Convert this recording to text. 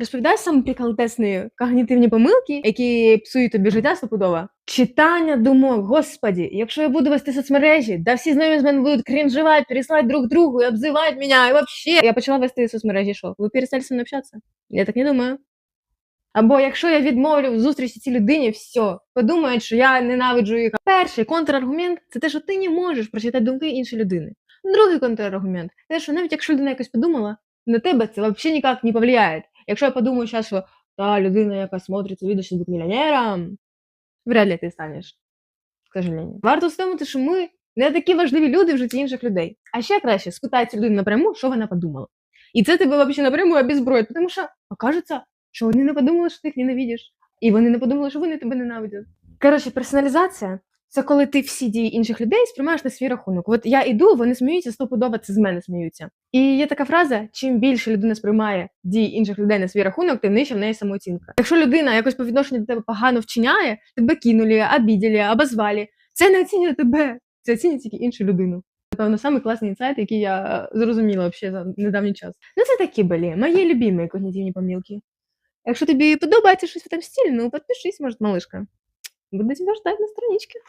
Розповідай саме приколтесні когнітивні помилки, які псують тобі життя стопудово. Читання думок, господі, якщо я буду вести соцмережі, да всі знайомі з мене будуть крінжувати, переслати друг другу і обзивати мене, і вообще. Я почала вести соцмережі, що? Ви перестали зі мною общатися? Я так не думаю. Або якщо я відмовлю в зустрічі цій людині, все, подумають, що я ненавиджу їх. Перший контраргумент це те, що ти не можеш прочитати думки іншої людини. Другий контраргумент те, що навіть якщо людина якось подумала, на тебе це взагалі ніяк не повлияє. Якщо я подумаю зараз, що та людина, яка смотрить це відео, що бути мільйонером, вряд ли ти станеш. К сожалению. Варто усвідомити, що ми не такі важливі люди в житті інших людей. А ще краще спитати цю людину напряму, що вона подумала. І це тебе взагалі напряму обезброїть, тому що окажеться, що вони не подумали, що ти їх ненавидиш. І вони не подумали, що вони тебе ненавидять. Коротше, персоналізація це коли ти всі дії інших людей сприймаєш на свій рахунок. От я іду, вони сміються, стопудово це з мене сміються. І є така фраза: чим більше людина сприймає дії інших людей на свій рахунок, тим нижче в неї самооцінка. Якщо людина якось по відношенню до тебе погано вчиняє, тебе кинули, обіділи, обозвали, це не оцінює тебе, це оцінює тільки іншу людину. Напевно, самий класний інсайт, який я е, зрозуміла вообще за недавній час. Ну, це такі були мої любимі когнітивні помилки. Якщо тобі подобається щось в цьому стилі, ну підпишись, може, малишка. Буду тебе ждать на страничке.